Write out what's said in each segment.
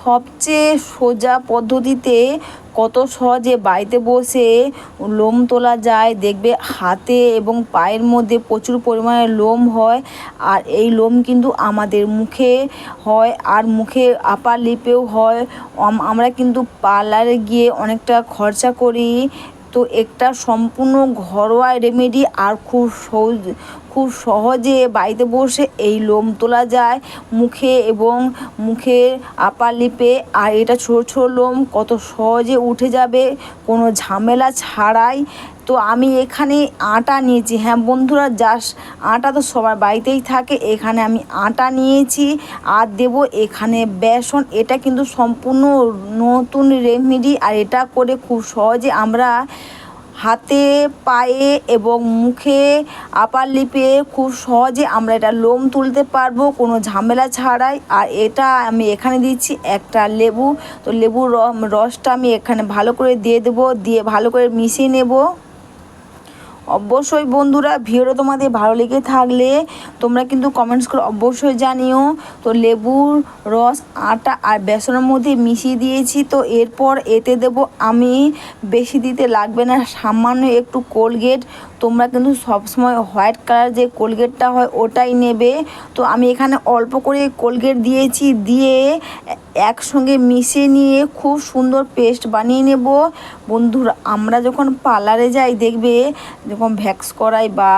সবচেয়ে সোজা পদ্ধতিতে কত সহজে বাড়িতে বসে লোম তোলা যায়, দেখবে হাতে এবং পায়ের মধ্যে প্রচুর পরিমাণে লোম হয় আর এই লোম কিন্তু আমাদের মুখে হয় আর মুখে আপার লিপেও হয়। আমরা কিন্তু পার্লারে গিয়ে অনেকটা খরচা করি। তো একটা সম্পূর্ণ ঘরোয়া রেমেডি আর খুব সহজ খুব সহজে বাড়িতে বসে এই লোম তোলা যায় মুখে এবং মুখের আপার লিপে। আর এটা ছোটো ছোটো লোম কত সহজে উঠে যাবে কোনো ঝামেলা ছাড়াই। তো আমি এখানে আটা নিয়েছি। হ্যাঁ বন্ধুরা যাস আটা তো সবার বাড়িতেই থাকে। এখানে আমি আটা নিয়েছি আর দেব এখানে বেসন। এটা কিন্তু সম্পূর্ণ নতুন রেমেডি আর এটা করে খুব সহজে আমরা হাতে, পায়ে এবং মুখে আপার লিপে খুব সহজে আমরা এটা লোম তুলতে পারব, কোনো ঝামেলা ছাড়াই। আর এটা আমি এখানে দিচ্ছি একটা লেবু। তো লেবুর রসটা আমি এখানে ভালো করে দিয়ে দেবো, দিয়ে ভালো করে মিশিয়ে নেব। অবশ্যই বন্ধুরা ভিডিওটা তোমাদের ভালো লেগে থাকলে তোমরা কিন্তু কমেন্টস করে অবশ্যই জানিও। তো লেবুর রস, আটা আর বেসনের মধ্যে মিশিয়ে দিয়েছি। তো এরপর এতে দেব আমি, বেশি দিতে লাগবে না, সামান্য একটু কোলগেট। তোমরা কিন্তু সবসময় হোয়াইট কালার যে কোলগেটটা হয় ওটাই নেবে। তো আমি এখানে অল্প করে কোলগেট দিয়েছি, দিয়ে একসঙ্গে মিশিয়ে নিয়ে খুব সুন্দর পেস্ট বানিয়ে নেব। বন্ধুরা, আমরা যখন পার্লারে যাই, দেখবে যখন ভ্যাক্স করাই বা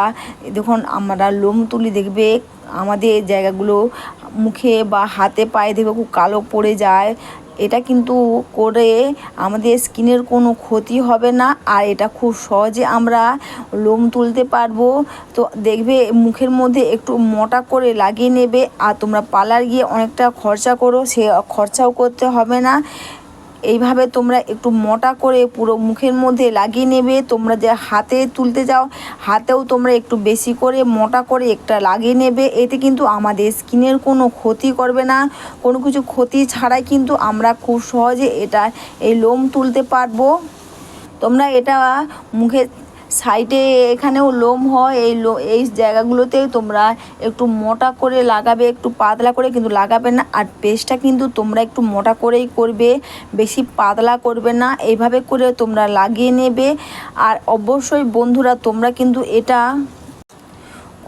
যখন আমরা লোম তুলি, দেখবে আমাদের জায়গাগুলো মুখে বা হাতে পায়ে দেখবে খুব কালো পড়ে যায়। এটা কিন্তু করে আমাদের স্কিনের কোনো ক্ষতি হবে না, আর এটা খুব সহজে আমরা লোম তুলতে পারব। তো দেখবে মুখের মধ্যে একটু মোটা করে লাগিয়ে নেবে, আর তোমরা পার্লার গিয়ে অনেকটা খরচা করো, সে খরচাও করতে হবে না। এইভাবে তোমরা একটু মোটা করে পুরো মুখের মধ্যে লাগিয়ে নেবে। তোমরা যে হাতে তুলতে যাও, হাতেও তোমরা একটু বেশি করে মোটা করে একটা লাগিয়ে নেবে। এতে কিন্তু আমাদের স্কিনের কোনো ক্ষতি করবে না। কোনো কিছু ক্ষতি ছাড়াই কিন্তু আমরা খুব সহজে এটা এই লোম তুলতে পারব। তোমরা এটা মুখে সাইডে এখানেও লোম হয়, এই লো এই জায়গাগুলোতে তোমরা একটু মোটা করে লাগাবে, একটু পাতলা করে কিন্তু লাগাবে না। আর পেস্টটা কিন্তু তোমরা একটু মোটা করেই করবে, বেশি পাতলা করবে না এইভাবে করে তোমরা লাগিয়ে নেবে। আর অবশ্যই বন্ধুরা, তোমরা কিন্তু এটা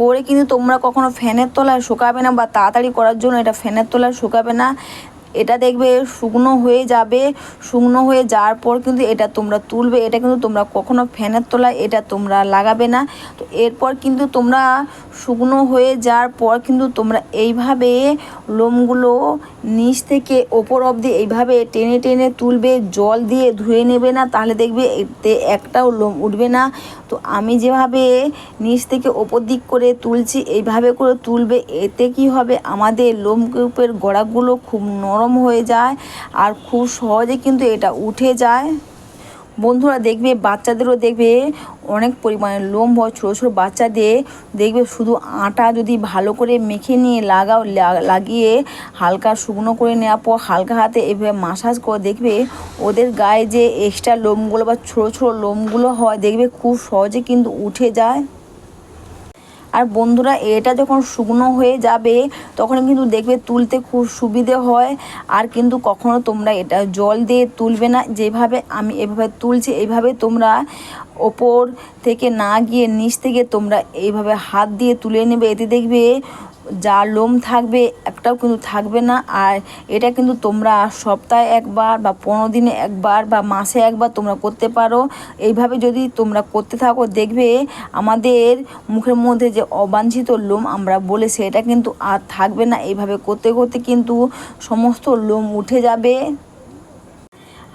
করে কিন্তু তোমরা কখনো ফ্যানের তলায় শুকাবে না বা তাড়াতাড়ি করার জন্য এটা ফ্যানের তলায় শুকাবে না। এটা দেখবে শুকনো হয়ে যাবে। শুকনো হয়ে যাওয়ার পর কিন্তু এটা তোমরা তুলবে। এটা কিন্তু তোমরা কখনো ফ্যানের তলায় এটা তোমরা লাগাবে না। তো এরপর কিন্তু তোমরা শুকনো হয়ে যাওয়ার পর কিন্তু তোমরা এইভাবে লোমগুলো নিচ থেকে ওপর অবধি এইভাবে টেনে টেনে তুলবে, জল দিয়ে ধুয়ে নেবে না, তাহলে দেখবে এতে একটাও লোম উঠবে না। তো আমি যেভাবে নিচ থেকে ওপর দিক করে তুলছি, এইভাবে করে তুলবে, এতে কি হবে? আমাদের লোমকূপের গোড়াগুলো খুব নরম হয়ে যায় আর খুব সহজে কিন্তু এটা উঠে যায়। বন্ধুরা দেখবে, বাচ্চাদেরও দেখবে অনেক পরিমাণে লোম হয় ছোটো ছোটো বাচ্চাদের দেখবে শুধু আটা যদি ভালো করে মেখে নিয়ে লাগাও লাগিয়ে হালকা শুকনো করে নেওয়ার পর হালকা হাতে এভাবে মাসাজ করে, দেখবে ওদের গায়ে যে এক্সট্রা লোমগুলো বা ছোটো ছোটো লোমগুলো হয়, দেখবে খুব সহজে কিন্তু উঠে যায়। আর বন্ধুরা, এটা যখন শুকনো হয়ে যাবে, তখন কিন্তু দেখবে তুলতে খুব সুবিধে হয়। আর কিন্তু কখনো তোমরা এটা জল দিয়ে তুলবে না। যেভাবে আমি এভাবে তুলছি এইভাবে তোমরা ওপর থেকে না গিয়ে নিচ থেকে তোমরা এইভাবে হাত দিয়ে তুলে নেবে। এতে দেখবে যা লোম থাকবে, একটাও কিন্তু থাকবে না। আর এটা কিন্তু তোমরা সপ্তাহে একবার বা পনেরো দিনে একবার বা মাসে একবার তোমরা করতে পারো। এইভাবে যদি তোমরা করতে থাকো, দেখবে আমাদের মুখের মধ্যে যে অবাঞ্ছিত লোম আমরা বলে, সেটা কিন্তু আর থাকবে না। এইভাবে করতে করতে কিন্তু সমস্ত লোম উঠে যাবে।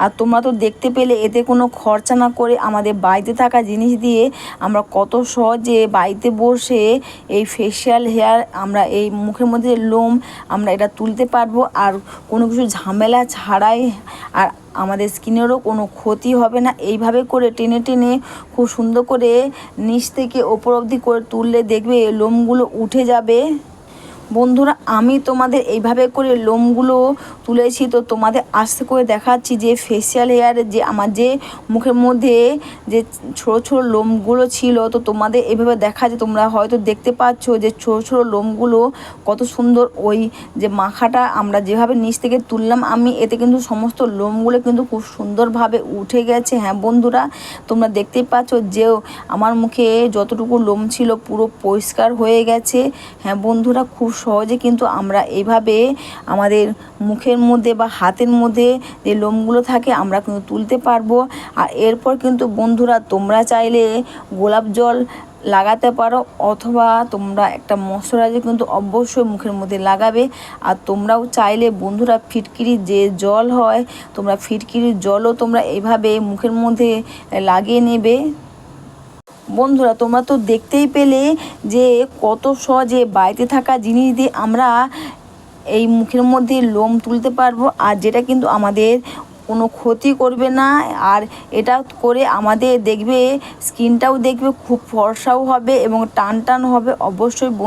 আর তোমরা তো দেখতে পেলে, এতে কোনো খরচা না করে আমাদের বাড়িতে থাকা জিনিস দিয়ে আমরা কত সহজে বাড়িতে বসে এই ফেশিয়াল হেয়ার আমরা এই মুখের মধ্যে লোম, আমরা এটা তুলতে পারব। আর কোনো কিছু ঝামেলা ছাড়াই আর আমাদের স্কিনেরও কোনো ক্ষতি হবে না। এইভাবে করে টেনে টেনে খুব সুন্দর করে নিচ থেকে ওপর অবধি করে তুললে দেখবে লোমগুলো উঠে যাবে। বন্ধুরা, আমি তোমাদের এইভাবে করে লোমগুলো তুলেছি, তো তোমাদের আস্তে করে দেখাচ্ছি যে ফেসিয়াল হেয়ারে যে আমার যে মুখের মধ্যে যে ছোটো ছোটো লোমগুলো ছিল, তো তোমাদের এইভাবে দেখা যে তোমরা হয়তো দেখতে পাচ্ছ যে ছোটো ছোটো লোমগুলো কত সুন্দর ওই যে মাখাটা আমরা যেভাবে নিচ থেকে তুললাম, আমি এতে কিন্তু সমস্ত লোমগুলো কিন্তু খুব সুন্দরভাবে উঠে গেছে। হ্যাঁ বন্ধুরা, তোমরা দেখতেই পাচ্ছ যে আমার মুখে যতটুকু লোম ছিল পুরো পরিষ্কার হয়ে গেছে। হ্যাঁ বন্ধুরা, খুব সহজে কিন্তু আমরা এইভাবে আমাদের মুখের মধ্যে বা হাতের মধ্যে যে লোমগুলো থাকে আমরা কিন্তু তুলতে পারব। আর এরপর কিন্তু বন্ধুরা, তোমরা চাইলে গোলাপ জল লাগাতে পারো অথবা তোমরা একটা ময়শ্চারাইজার কিন্তু অবশ্যই মুখের মধ্যে লাগাবে। আর তোমরাও চাইলে বন্ধুরা ফিটকিরির যে জল হয়, তোমরা ফিটকিরির জলও তোমরা এইভাবে মুখের মধ্যে লাগিয়ে নেবে। বন্ধুরা, তোমরা তো দেখতেই পেলে যে কত সহজে বাড়িতে থাকা জিনিস দিয়ে আমরা এই মুখের মধ্যে লোম তুলতে পারব। আর যেটা কিন্তু আমাদের কোনো ক্ষতি করবে না, আর এটা করে আমাদের দেখবে, স্কিনটাও দেখবে, খুব ফর্সাও হবে এবং টান টান হবে। অবশ্যই